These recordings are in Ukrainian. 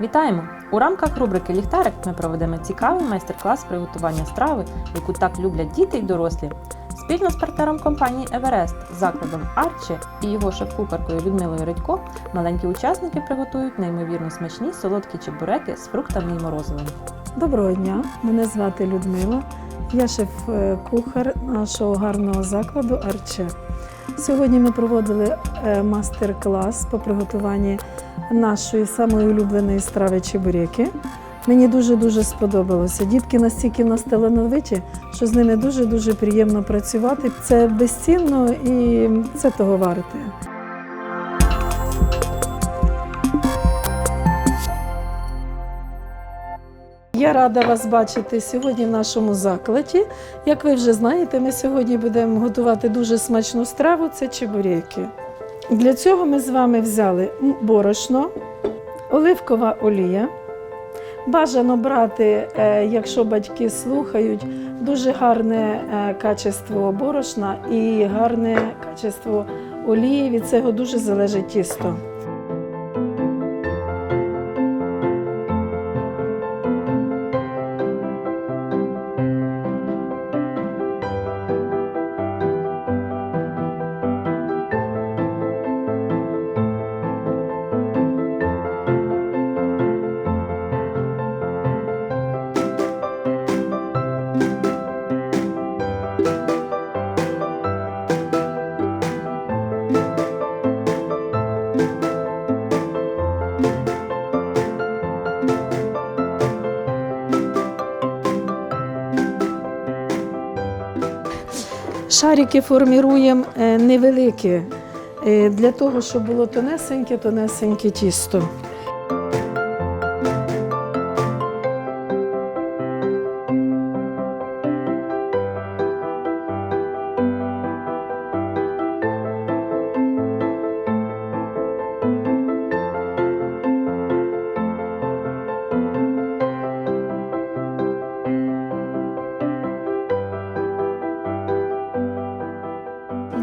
Вітаємо! У рамках рубрики Ліхтарик ми проведемо цікавий майстер-клас приготування страви, яку так люблять діти й дорослі. Спільно з партнером компанії Еверест, закладом Арче і його шеф-кухаркою Людмилою Редько маленькі учасники приготують неймовірно смачні солодкі чебуреки з фруктами і морозивом. Доброго дня, мене звати Людмила. Я шеф-кухар нашого гарного закладу Арче. Сьогодні ми проводили е, мастер-клас по приготуванні нашої самої улюбленої страви чебуреки. Мені дуже-дуже сподобалося. Дітки настільки в що з ними дуже-дуже приємно працювати. Це безцінно і це того варте. Я рада вас бачити сьогодні в нашому закладі. Як ви вже знаєте, ми сьогодні будемо готувати дуже смачну страву це чебуреки. Для цього ми з вами взяли борошно, оливкова олія. Бажано брати, е, якщо батьки слухають, дуже гарне е, качество борошна і гарне качество олії. Від цього дуже залежить тісто. Шарики форміруємо е, невеликі, е, для того, щоб було тонесеньке, тонесеньке тісто.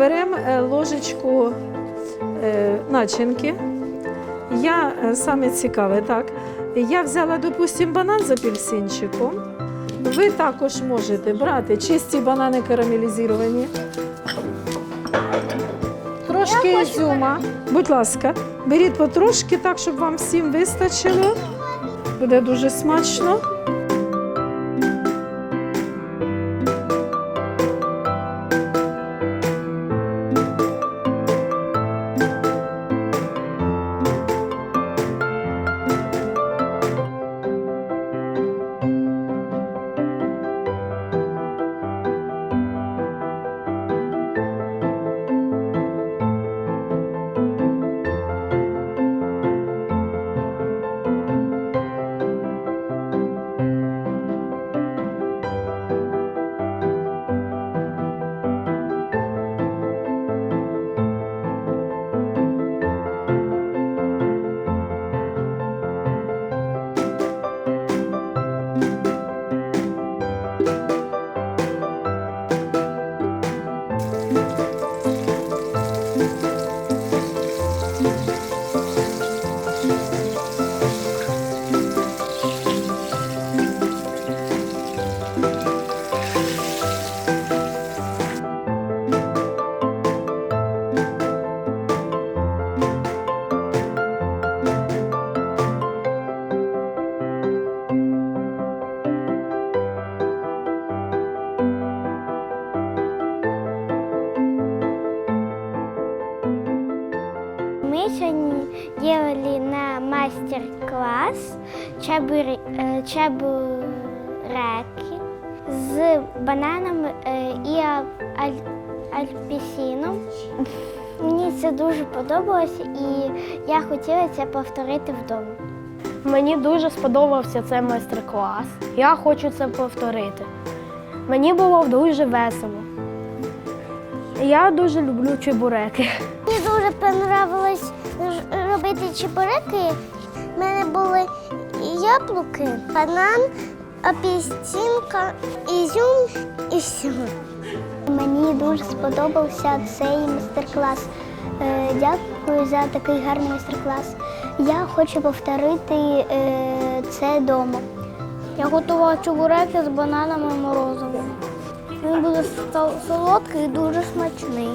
Беремо е, ложечку е, начинки. Я е, саме цікаве, так. Я взяла, допустимо, банан з апельсинчиком. Ви також можете брати чисті банани карамелізовані. Трошки ізюма. Будь ласка, беріть потрошки так, щоб вам всім вистачило. Буде дуже смачно. Делали на мастер-класс чабури- э, чебуреки з бананом е, і а- альпісіном. Мені це дуже подобалося і я хотіла це повторити вдома. Мені дуже сподобався цей майстер-клас. Я хочу це повторити. Мені було дуже весело. Я дуже люблю чебуреки. Мені дуже понравилось ж- робити чебуреки. У мене були яблуки, банан, апельсинка, ізюм і все. Мені дуже сподобався цей майстер-клас. Е, Дякую за такий гарний майстер-клас. Я хочу повторити е, це вдома. Я готувала чебуреки з бананами і. Він буде солодкий і дуже смачний.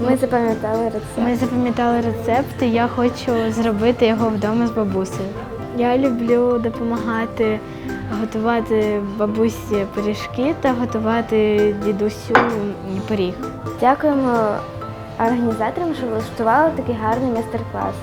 Ми запам'ятали рецепт. Ми запам'ятали рецепт, і я хочу зробити його вдома з бабусею. Я люблю допомагати готувати бабусі пиріжки та готувати дідусю пиріг. Дякуємо організаторам, що влаштували такий гарний майстер-клас.